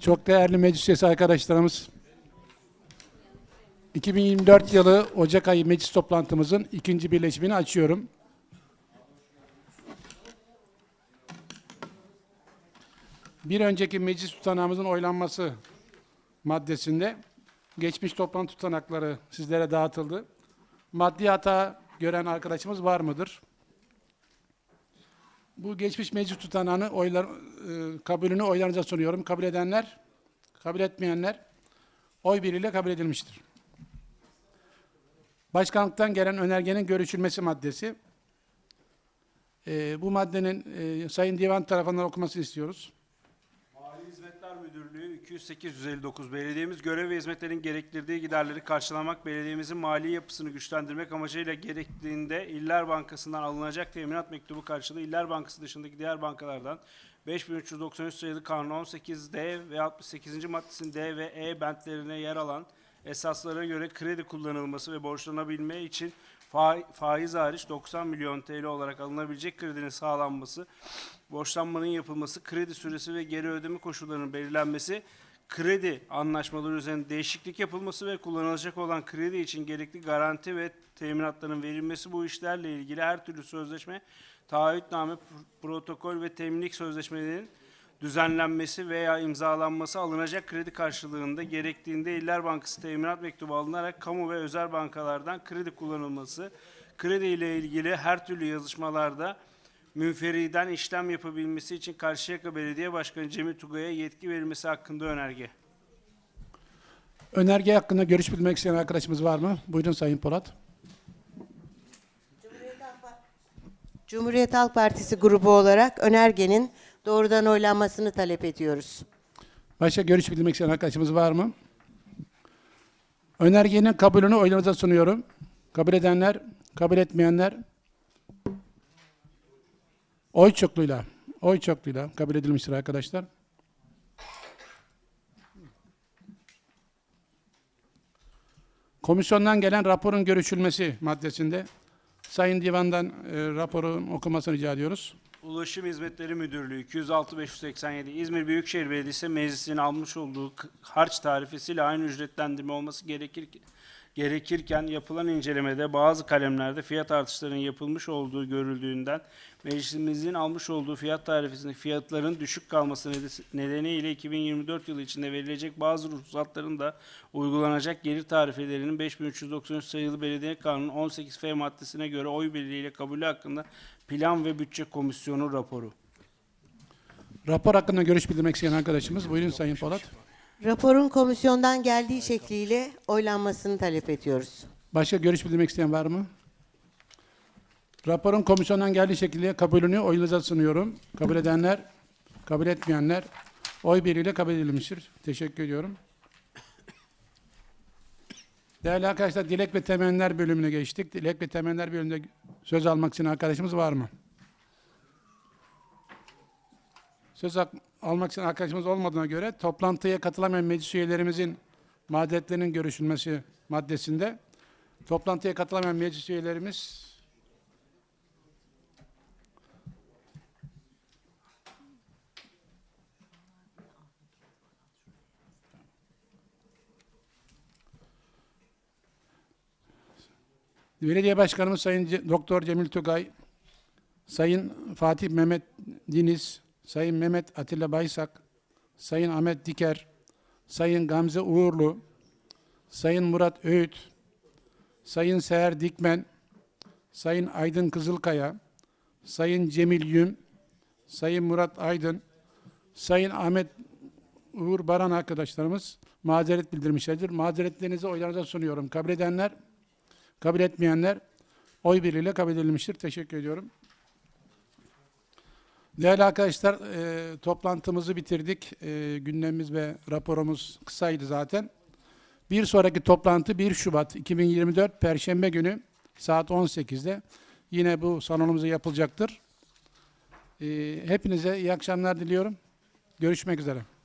Çok değerli meclis üyesi arkadaşlarımız, 2024 yılı Ocak ayı meclis toplantımızın ikinci birleşimini açıyorum. Bir önceki meclis tutanağımızın oylanması maddesinde geçmiş toplantı tutanakları sizlere dağıtıldı. Maddi hata gören arkadaşımız var mıdır? Bu geçmiş meclis tutanağını oylar, e, kabulünü oylarınıza sunuyorum. Kabul edenler, kabul etmeyenler oy birliğiyle kabul edilmiştir. Başkanlıktan gelen önergenin görüşülmesi maddesi. E, bu maddenin e, Sayın Divan tarafından okumasını istiyoruz. Mali Hizmetler Müdürlüğü 208 Belediyemiz görev ve hizmetlerin gerektirdiği giderleri karşılamak, belediyemizin mali yapısını güçlendirmek amacıyla gerektiğinde İller Bankası'ndan alınacak teminat mektubu karşılığı İller Bankası dışındaki diğer bankalardan 5393 sayılı kanun 18D ve 68. maddesinin D ve E bentlerine yer alan esaslara göre kredi kullanılması ve borçlanabilme için faiz hariç 90 milyon TL olarak alınabilecek kredinin sağlanması, borçlanmanın yapılması, kredi süresi ve geri ödeme koşullarının belirlenmesi, kredi anlaşmaları üzerinde değişiklik yapılması ve kullanılacak olan kredi için gerekli garanti ve teminatların verilmesi bu işlerle ilgili her türlü sözleşme, taahhütname, pr- protokol ve teminlik sözleşmelerinin düzenlenmesi veya imzalanması alınacak kredi karşılığında gerektiğinde İller Bankası teminat mektubu alınarak kamu ve özel bankalardan kredi kullanılması, kredi ile ilgili her türlü yazışmalarda münferiden işlem yapabilmesi için Karşıyaka Belediye Başkanı Cemil Tugay'a yetki verilmesi hakkında önerge. Önerge hakkında görüş bilmek isteyen arkadaşımız var mı? Buyurun Sayın Polat. Cumhuriyet Halk Partisi grubu olarak önergenin doğrudan oylanmasını talep ediyoruz. Başka görüş bildirmek isteyen arkadaşımız var mı? Önergenin kabulünü oylarınıza sunuyorum. Kabul edenler, kabul etmeyenler oy çokluğuyla, oy çokluğuyla kabul edilmiştir arkadaşlar. Komisyondan gelen raporun görüşülmesi maddesinde Sayın Divan'dan e, raporun okumasını rica ediyoruz. Ulaşım Hizmetleri Müdürlüğü 206-587 İzmir Büyükşehir Belediyesi Meclisi'nin almış olduğu harç tarifesiyle aynı ücretlendirme olması gerekir gerekirken yapılan incelemede bazı kalemlerde fiyat artışlarının yapılmış olduğu görüldüğünden meclisimizin almış olduğu fiyat tarifesindeki fiyatların düşük kalması nede- nedeniyle 2024 yılı içinde verilecek bazı ruhsatların da uygulanacak gelir tarifelerinin 5393 sayılı Belediye Kanunu 18F maddesine göre oy birliğiyle kabulü hakkında Plan ve Bütçe Komisyonu raporu. Rapor hakkında görüş bildirmek isteyen arkadaşımız buyurun Sayın Polat. Raporun komisyondan geldiği şekliyle oylanmasını talep ediyoruz. Başka görüş bildirmek isteyen var mı? Raporun komisyondan geldiği şekilde kabulünü oyunuza sunuyorum. Kabul edenler, kabul etmeyenler oy birliğiyle kabul edilmiştir. Teşekkür ediyorum. Değerli arkadaşlar, dilek ve temenniler bölümüne geçtik. Dilek ve temenniler bölümünde söz almak için arkadaşımız var mı? Söz almak için arkadaşımız olmadığına göre toplantıya katılamayan meclis üyelerimizin mazeret görüşülmesi maddesinde toplantıya katılamayan meclis üyelerimiz Belediye Başkanımız Sayın Doktor Cemil Tugay, Sayın Fatih Mehmet Diniz, Sayın Mehmet Atilla Baysak, Sayın Ahmet Diker, Sayın Gamze Uğurlu, Sayın Murat Öğüt, Sayın Seher Dikmen, Sayın Aydın Kızılkaya, Sayın Cemil Yüm, Sayın Murat Aydın, Sayın Ahmet Uğur Baran arkadaşlarımız mazeret bildirmişlerdir. Mazeretlerinizi oylarınıza sunuyorum. Kabul edenler, kabul etmeyenler oy birliğiyle kabul edilmiştir. Teşekkür ediyorum. Değerli arkadaşlar, e, toplantımızı bitirdik. E, gündemimiz ve raporumuz kısaydı zaten. Bir sonraki toplantı 1 Şubat 2024 Perşembe günü saat 18'de yine bu salonumuzda yapılacaktır. E, hepinize iyi akşamlar diliyorum. Görüşmek üzere.